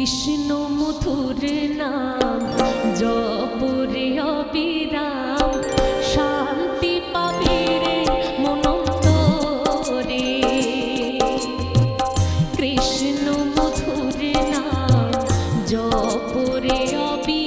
কৃষ্ণ মথুর নাম জপরে অবিরাম। শান্তি পাবে রে মনন্তরে। কৃষ্ণ মথুর নাম জপরে অবি